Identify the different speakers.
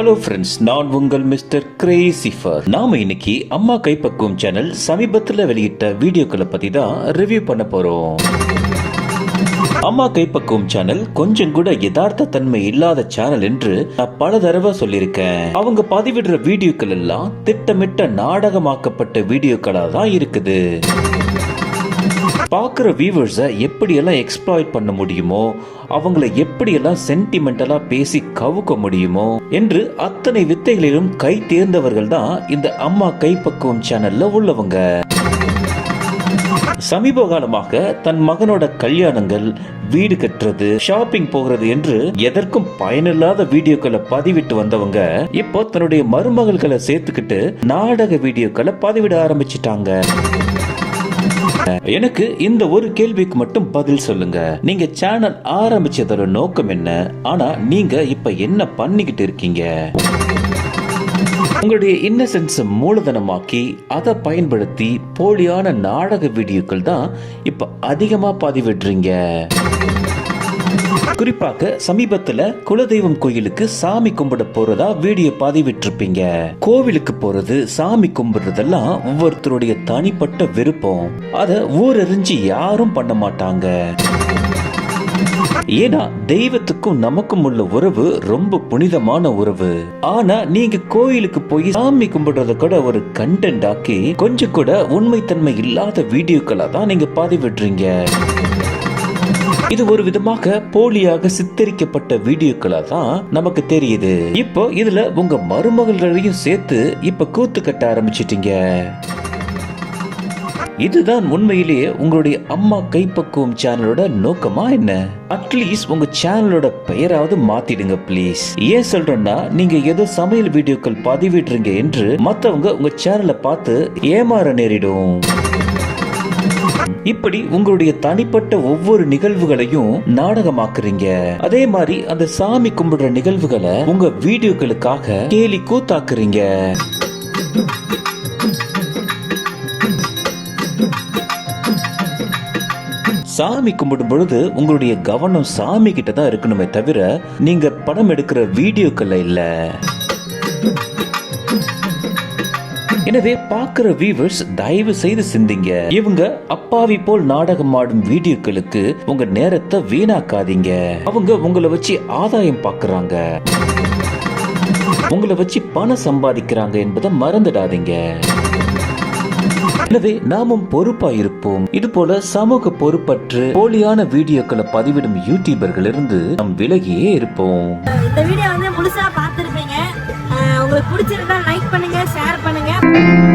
Speaker 1: Hello friends நான் உங்கள் mister கிரேசிஃபர் நாம இன்னைக்கு அம்மா கைப்பக்குவம் சேனல் சமீபத்தில் வெளியிட்ட வீடியோக்களை பற்றி தான் ரிவ்யூ பண்ண போகிறோம் அம்மா கைப்பக்குவம் சேனல் கொஞ்சம் கூட யதார்த்த தன்மை இல்லாத சேனல் என்று நான் பல தடவை சொல்லியிருக்கேன். அவங்க பதிவிடுற வீடியோக்கள் எல்லாம் திட்டமிட்ட நாடகமாக்கப்பட்ட வீடியோக்களா தான் இருக்குது. பார்க்குற வியூவர்ஸை எப்படியெல்லாம் எக்ஸ்ப்ளாய்ட் பண்ண முடியுமோ அவங்கள எப்படியெல்லாம் சென்டிமெண்டலாக பேசி கவுக்க முடியுமோ என்று அத்தனை வித்தைகளிலும் கை தேர்ந்தவர்கள் தான் இந்த அம்மா கைப்பக்குவம் சேனலில் உள்ளவங்க. சமீப காலமாக தன் மகனோட கல்யாணங்கள் வீடு கட்டுறது ஷாப்பிங் போகிறது என்று எதற்கும் பயனில்லாத வீடியோக்களை பதிவிட்டு வந்தவங்க இப்போ தன்னுடைய மருமகள்களை சேர்த்துக்கிட்டு நாடக வீடியோக்களை பதிவிட ஆரம்பிச்சிட்டாங்க. எனக்கு இந்த ஒரு கேள்விக்கு மட்டும் பதில் சொல்லுங்க. நீங்க சேனல் ஆரம்பிச்சதோட நோக்கம் என்ன? ஆனா நீங்க இப்ப என்ன பண்ணிக்கிட்டு இருக்கீங்க? உங்களுடைய இன்னசென்ஸை மூலதனமாக்கி அதை பயன்படுத்தி போலியான நாடக வீடியோக்கள் தான் இப்போ அதிகமாக பதிவிடுறீங்க. குறிப்பாக சமீபத்துல குலதெய்வம் கோயிலுக்கு சாமி கும்பிட போறதா வீடியோ பதிவிட்டிருப்பீங்க. கோவிலுக்கு போறது சாமி கும்பிடுறதெல்லாம் ஒவ்வொருத்தருடைய தனிப்பட்ட விருப்பம். அத ஊரறிஞ்சு யாரும் பண்ண மாட்டாங்க. ஏன்னா தெய்வத்துக்கும் நமக்கும் உள்ள உறவு ரொம்ப புனிதமான உறவு. ஆனா நீங்க கோயிலுக்கு போய் சாமி கும்பிடுறத கூட ஒரு கண்டென்ட் ஆக்கி கொஞ்சம் கூட உண்மைத்தன்மை இல்லாத வீடியோக்களா தான் நீங்க பதிவிடுறீங்க. இது ஒரு விதமாக போலியாக சித்தரிக்கப்பட்ட வீடியோக்களா தான் நமக்கு தெரியுது. இப்போ இதுல உங்க மருமகள்களையும் சேர்த்து இப்ப கூத்து கட்ட ஆரம்பிச்சிட்டீங்க. இதுதான் உண்மையிலேயே உங்களுடைய அம்மா கைப்பக்குவம் சேனலோட நோக்கமா என்ன? அட்லீஸ்ட் உங்க சேனலோட பெயராவது மாத்திடுங்க ப்ளீஸ் ஏன் சொல்றேன்னா நீங்க ஏதோ சமையல் வீடியோக்கள் பதிவிடுறீங்க என்று மத்தவங்க உங்க சேனலை பார்த்து ஏமாற நேரிடும். இப்படி உங்களுடைய தனிப்பட்ட ஒவ்வொரு நிகழ்வுகளையும் நாடகமாக்குறீங்க. அதே மாதிரி அந்த சாமி கும்பிடுற நிகழ்வுகளை உங்க வீடியோக்களுக்காக கேலி கூத்தாக்குறீங்க. சாமி கும்பிடும் பொழுது உங்களுடைய கவனம் சாமி கிட்ட தான் இருக்கணுமே தவிர நீங்க படம் எடுக்கிற வீடியோக்கள்ல இல்லை. எனவே பார்க்கிற வியூவர்ஸ் தயவு செய்து சிந்திங்க. இவங்க அப்பாவி போல் நாடகம் ஆடும் வீடியோக்களுக்கு உங்க நேரத்தை வீணாக்காதீங்க. அவங்க உங்களை வச்சு ஆதாயம் பார்க்கறாங்க உங்களை வச்சு பணம் சம்பாதிக்கிறாங்க என்பதை மறந்துடாதீங்க. எனவே நாமும் பொறுப்பா இருப்போம். இது போல சமூக பொறுப்பற்று போலியான வீடியோக்களை பதிவிடும் யூடியூபர்கள் இருந்து நாம் விலகியே இருப்போம்.
Speaker 2: இந்த வீடியோ வந்து முழுசா பார்த்துருப்பீங்க. உங்களுக்கு பிடிச்சிருந்தா லைக் Thank you.